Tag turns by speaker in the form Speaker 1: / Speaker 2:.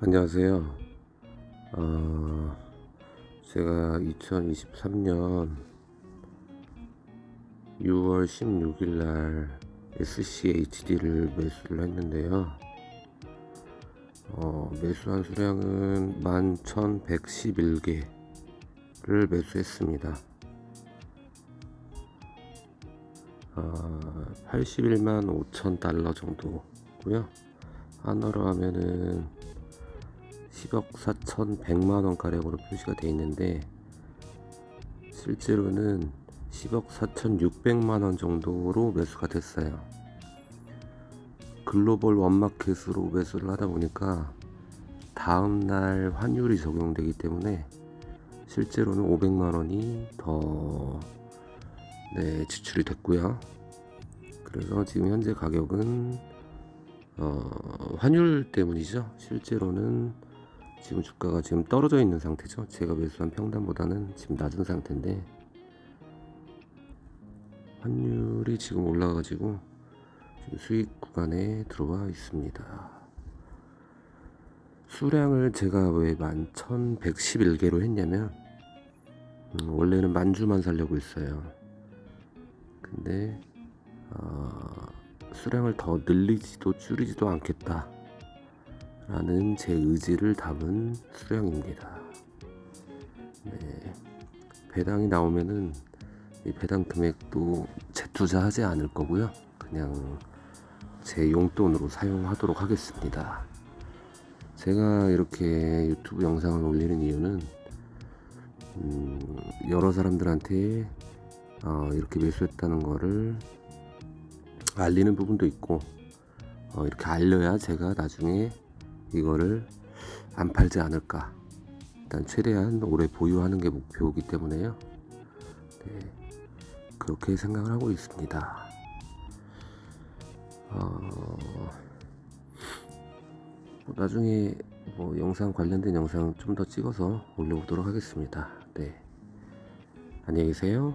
Speaker 1: 안녕하세요. 어, 제가 2023년 6월 16일 날 SCHD를 매수를 했는데요. 어, 매수한 수량은 11,111개를 매수했습니다. 어, 81만 5천 달러 정도고요. 한화로 하면은 10억 4천 100만 원 가량으로 표시가 되어 있는데 실제로는 10억 4천 6백만 원 정도로 매수가 됐어요. 글로벌 원마켓으로 매수를 하다 보니까 다음 날 환율이 적용되기 때문에 실제로는 500만 원이 더 네, 지출이 됐고요. 그래서 지금 현재 가격은 어, 환율 때문이죠. 실제로는 지금 주가가 지금 떨어져 있는 상태죠. 제가 매수한 평단보다는 지금 낮은 상태인데 환율이 지금 올라가지고 지금 수익 구간에 들어와 있습니다. 수량을 제가 왜 11,111개로 했냐면 음, 원래는 만주만 살려고 했어요. 근데 어, 수량을 더 늘리지도 줄이지도 않겠다. 라는 제 의지를 담은 수량입니다. 네. 배당이 나오면은 이 배당 금액도 재투자하지 않을 거고요. 그냥 제 용돈으로 사용하도록 하겠습니다. 제가 이렇게 유튜브 영상을 올리는 이유는 음, 여러 사람들한테 어, 이렇게 매수했다는 거를 알리는 부분도 있고 어, 이렇게 알려야 제가 나중에 이거를 안 팔지 않을까. 일단 최대한 오래 보유하는 게 목표이기 때문에요. 네, 그렇게 생각을 하고 있습니다. 어, 뭐 나중에 뭐 영상 관련된 영상 좀 더 찍어서 올려보도록 하겠습니다. 네. 안녕히 계세요